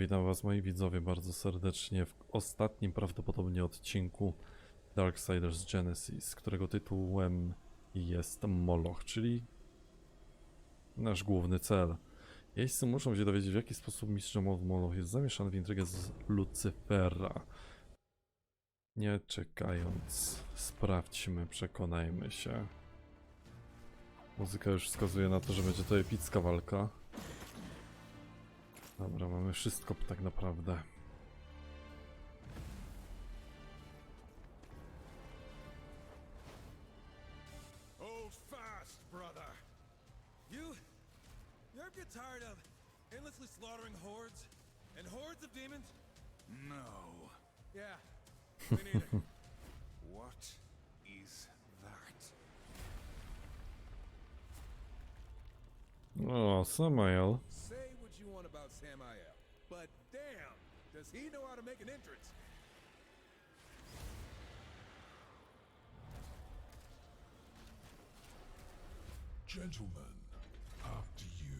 witam was moi widzowie bardzo serdecznie w ostatnim prawdopodobnie odcinku Darksiders Genesis, którego tytułem jest Moloch, czyli nasz główny cel. Jeźdźcy muszą się dowiedzieć w jaki sposób mistrz Mo- Moloch jest zamieszany w intrygę z Lucyfera. Nie czekając, sprawdźmy, przekonajmy się. Muzyka już wskazuje na to, że będzie to epicka walka. Dobra, mamy wszystko tak naprawdę. Hold fast, brother. You, you ever get tired of endlessly slaughtering hordes and hordes of demons? No. Yeah, me neither. what is that? O, Samael. Does he know how to make an entrance? Gentlemen, after you.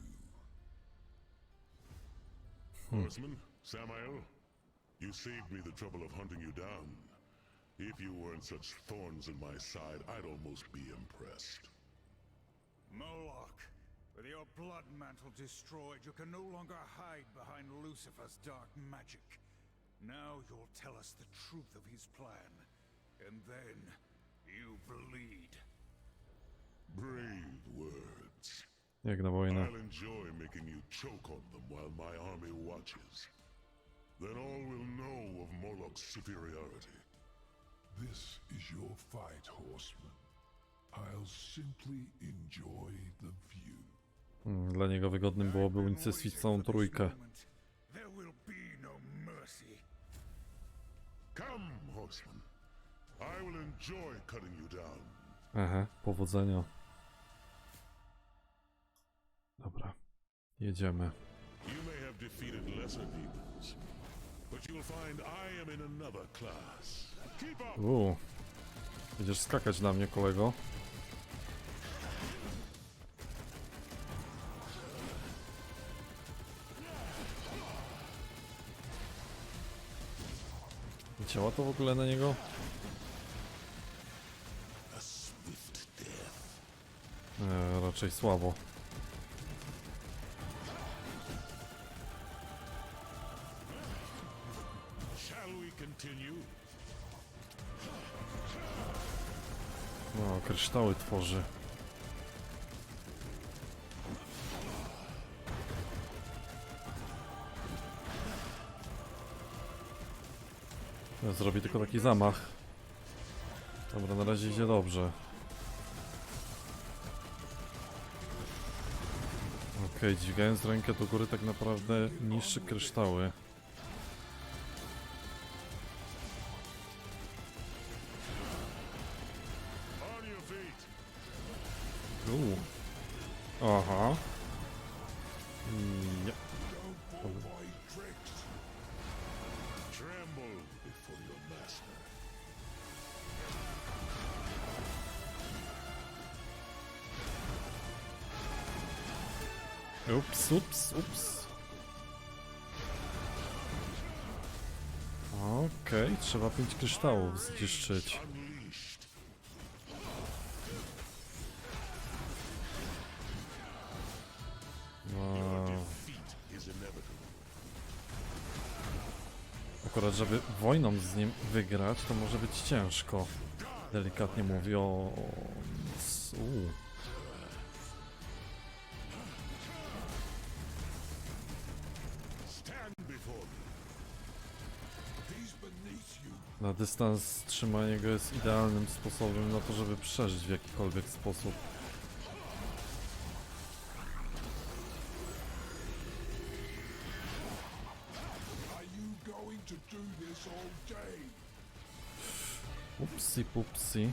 Hmm. Horseman, Samael, you saved me the trouble of hunting you down. If you weren't such thorns in my side, I'd almost be impressed. Moloch, with your blood mantle destroyed, you can no longer hide behind Lucifer's dark magic. Now you'll tell us the truth of his plan, and then you bleed. Brave words. Jak na wojnę. I'll enjoy making you choke on them while my army watches. Then all will know of Moloch's superiority. This is your fight, horseman. I'll simply enjoy the view. Dla niego wygodnym byłoby unicestwić całą trójkę. Aha, powodzenia. Dobra, jedziemy. You may have defeated lesser demons, but you'll find I am in another class. Keep up! Uuu. Będziesz skakać na mnie, kolego. Działa to w ogóle na niego? E, raczej słabo. Shall we continue? O, kryształy tworzy. Zrobię tylko taki zamach. Dobra, na razie idzie dobrze. Okej, dźwigając rękę do góry tak naprawdę niszczy kryształy. Uuu. Aha. Nie. Ups, ups, ups. Okej, trzeba pięć kryształów zniszczyć. Wow. Akurat, żeby wojną z nim wygrać, to może być ciężko. Delikatnie mówiąc. Uuu. Na dystans trzymanie go jest idealnym sposobem na to, żeby przeżyć w jakikolwiek sposób. Upsi pupsi.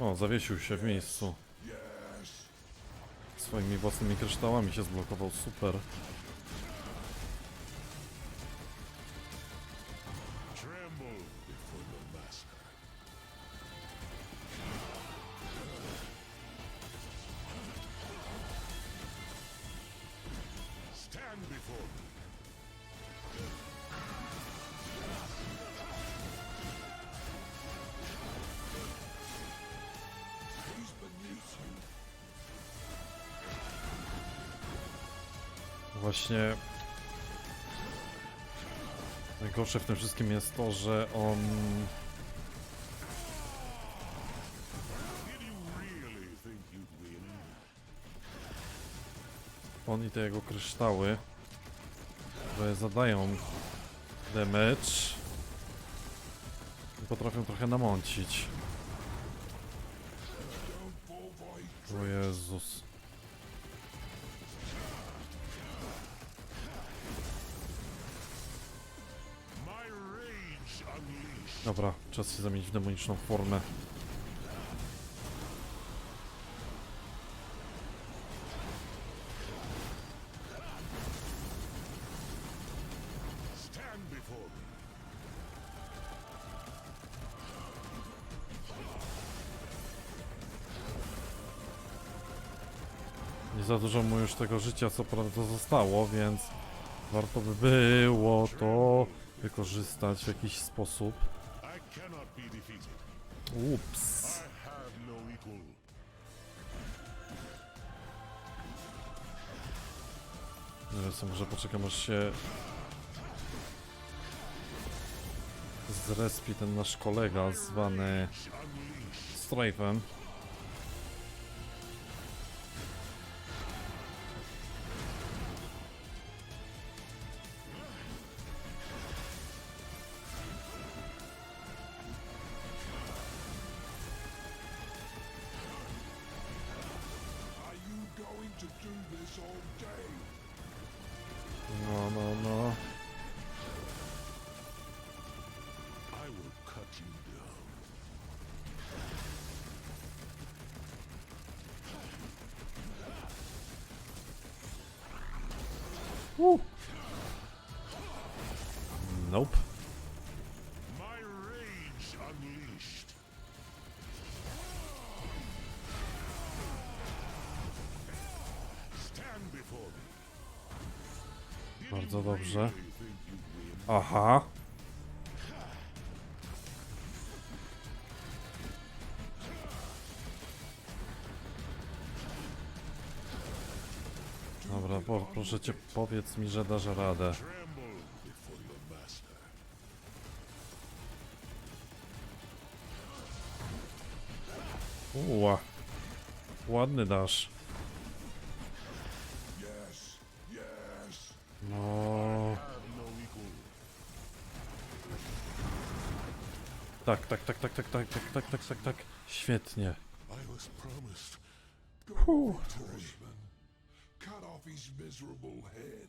O, zawiesił się w miejscu. Swoimi własnymi kryształami się zblokował, super. Stand before me. Właśnie najgorsze w tym wszystkim jest to, że on on i te jego kryształy które zadają damage i potrafią trochę namącić. O Jezus. Dobra, czas się zamienić w demoniczną formę. Nie za dużo mu już tego życia co prawda zostało, więc warto by było to wykorzystać w jakiś sposób. Ups. Zresztą może poczekam aż się zrespi ten nasz kolega zwany Strajfem. No, no, no. I will cut you down. Nope. Bardzo dobrze. Aha. Dobra, po, proszę cię, powiedz mi, że dasz radę. Uła. Ładny dasz. Tak, tak, tak, tak, tak, tak, tak, tak, tak, tak, tak. Świetnie. I was promised. Horseman, cut off his miserable head.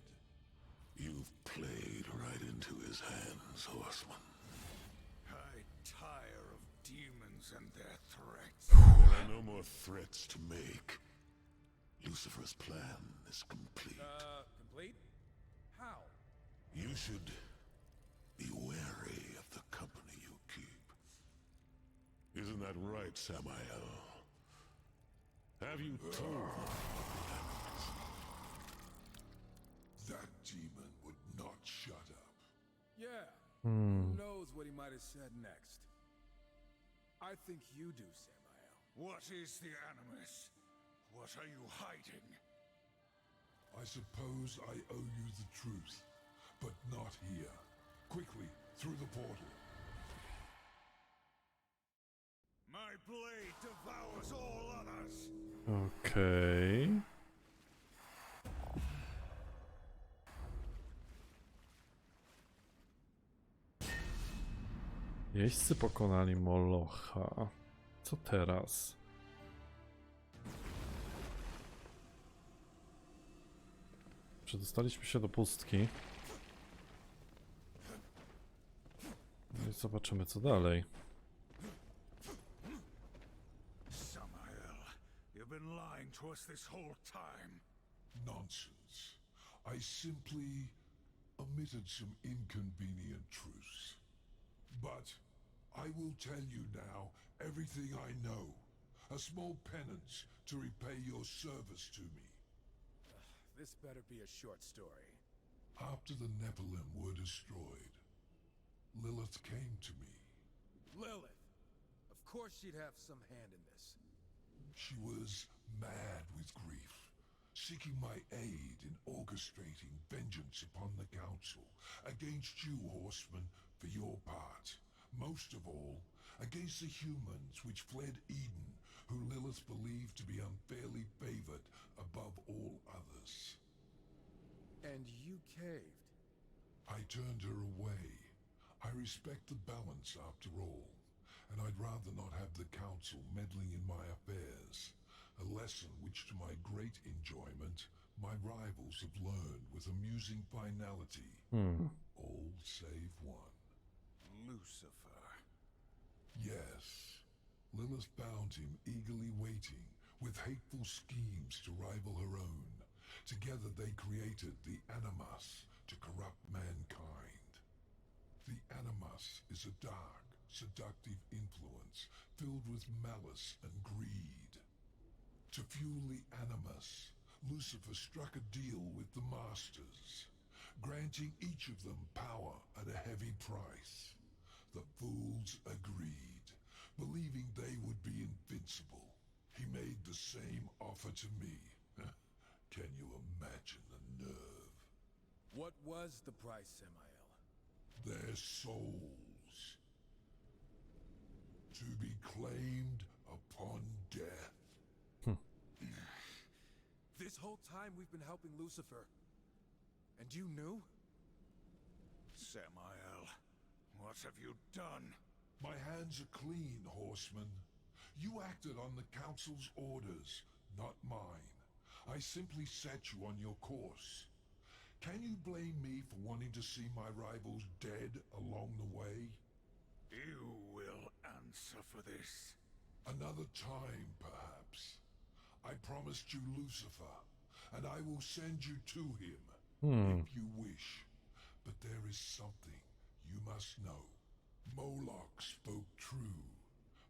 You've played right into his hands, horseman. I tire of demons and their threats. There are no more threats to make. Lucifer's plan is complete. Uh, complete? How? You should be wary of the company you keep. Isn't that right, Samael? Have you told That demon would not shut up. Yeah. Hmm. Who knows what he might have said next? I think you do, Samael. What is the Animus? What are you hiding? I suppose I owe you the truth, but not here. Quickly, through the portal. Okej. Jeźdźcy pokonali Molocha. Co teraz? Przedostaliśmy się do pustki. No i zobaczymy co dalej. Lying to us this whole time. Nonsense. I simply omitted some inconvenient truths. But I will tell you now everything I know. A small penance to repay your service to me. This better be a short story. After the Nephilim were destroyed, Lilith came to me. Lilith. Of course she'd have some hand in this. She was mad with grief, seeking my aid in orchestrating vengeance upon the Council, against you, horsemen, for your part. Most of all, against the humans which fled Eden, who Lilith believed to be unfairly favored above all others. And you caved. I turned her away. I respect the balance after all, and I'd rather not have the Council meddling in my affairs. A lesson which, to my great enjoyment, my rivals have learned with amusing finality. Hmm. All save one. Lucifer. Yes, Lilith found him eagerly waiting, with hateful schemes to rival her own. Together they created the Animus to corrupt mankind. The Animus is a dark, seductive influence filled with malice and greed. To fuel the Animus, Lucifer struck a deal with the Masters, granting each of them power at a heavy price. The fools agreed, believing they would be invincible. He made the same offer to me. Can you imagine the nerve? What was the price, Samael? Their souls. To be claimed upon death. This whole time we've been helping Lucifer. And you knew? Samael, what have you done? My hands are clean, horseman. You acted on the Council's orders, not mine. I simply set you on your course. Can you blame me for wanting to see my rivals dead along the way? You will answer for this. Another time, perhaps. I promised you Lucifer, and I will send you to him hmm. if you wish. But there is something you must know. Moloch spoke true,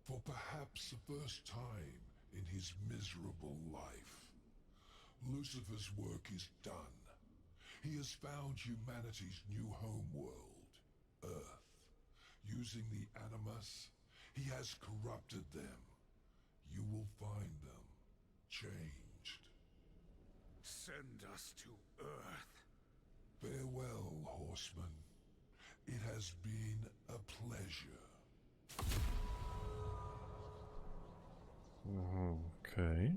for perhaps the first time in his miserable life. Lucifer's work is done. He has found humanity's new homeworld, Earth. Using the Animus, he has corrupted them. You will find them changed. Send us to Earth. Farewell, horseman. It has been a pleasure. Okej.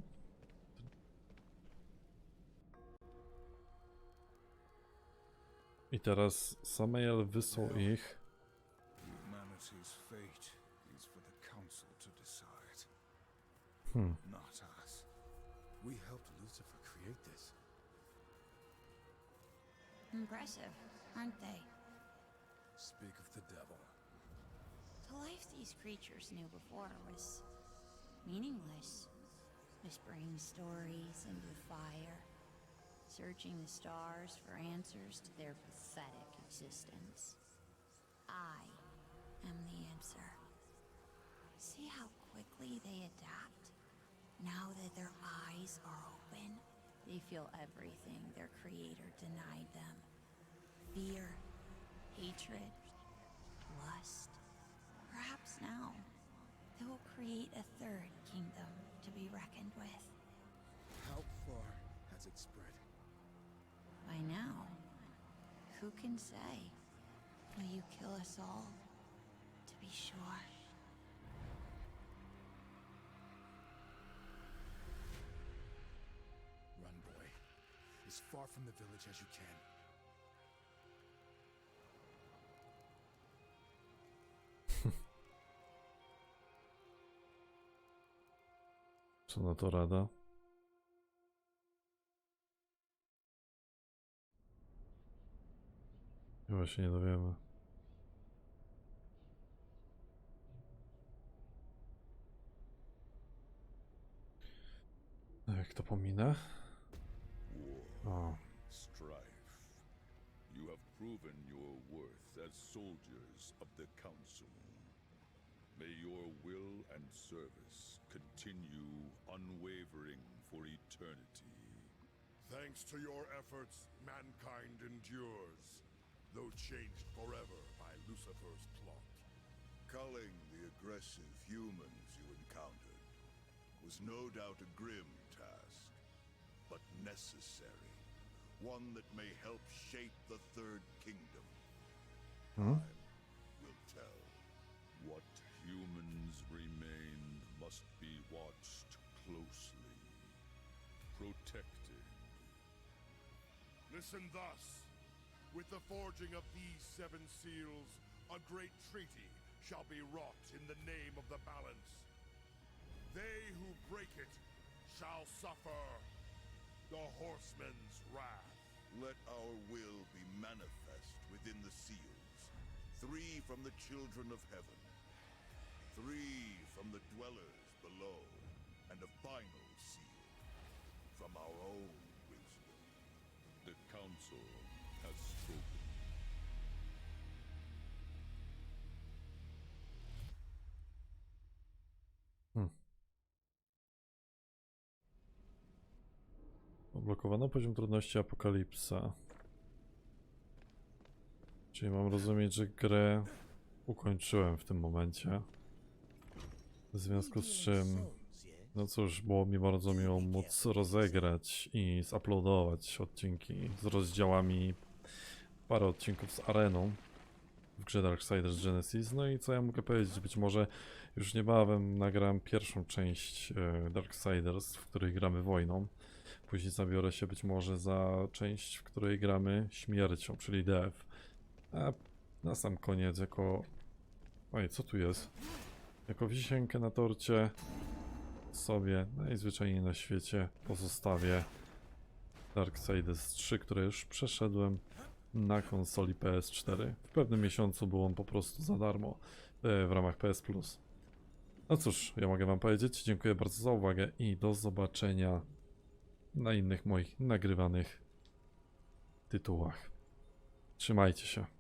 I teraz Samael wysłał ich. Humanity's Impressive, aren't they? Speak of the devil. The life these creatures knew before was meaningless. Whispering stories into the fire, searching the stars for answers to their pathetic existence. I am the answer. See how quickly they adapt? Now that their eyes are open, they feel everything their creator denied them fear, hatred, lust. Perhaps now they will create a third kingdom to be reckoned with. How far has it spread? By now, who can say? Will you kill us all? To be sure. Run, boy. As far from the village as you can. Co na to rada? Chyba się nie dowiemy. Jak to pominę? O. You have proven your worth as soldiers of the Council. May your will and service continue unwavering for eternity. Thanks to your efforts, mankind endures, though changed forever by Lucifer's plot. Culling the aggressive humans you encountered was no doubt a grim task, but necessary. One that may help shape the Third Kingdom. Hmm? Humans remain must be watched closely, protected. Listen thus. With the forging of these seven seals, a great treaty shall be wrought in the name of the balance. They who break it shall suffer the horseman's wrath. Let our will be manifest within the seals. Three from the children of heaven, three from the dwellers below, and a final seal from our own wisdom. The council has spoken. Oblokowano poziom trudności Apokalipsa. Czyli mam rozumieć, że grę ukończyłem w tym momencie. W związku z czym, no cóż, było mi bardzo miło móc rozegrać i zuploadować odcinki z rozdziałami, parę odcinków z areną w grze Darksiders Genesis. No i co ja mogę powiedzieć, być może już niebawem nagram pierwszą część e, Darksiders, w której gramy wojną. Później zabiorę się być może za część, w której gramy śmiercią, czyli Death. A na sam koniec jako... Oj, co tu jest? Jako wisienkę na torcie sobie najzwyczajniej na świecie pozostawię Darksiders 3, które już przeszedłem na konsoli PS4. W pewnym miesiącu był on po prostu za darmo e, w ramach PS Plus. No cóż, ja mogę wam powiedzieć, dziękuję bardzo za uwagę i do zobaczenia na innych moich nagrywanych tytułach. Trzymajcie się.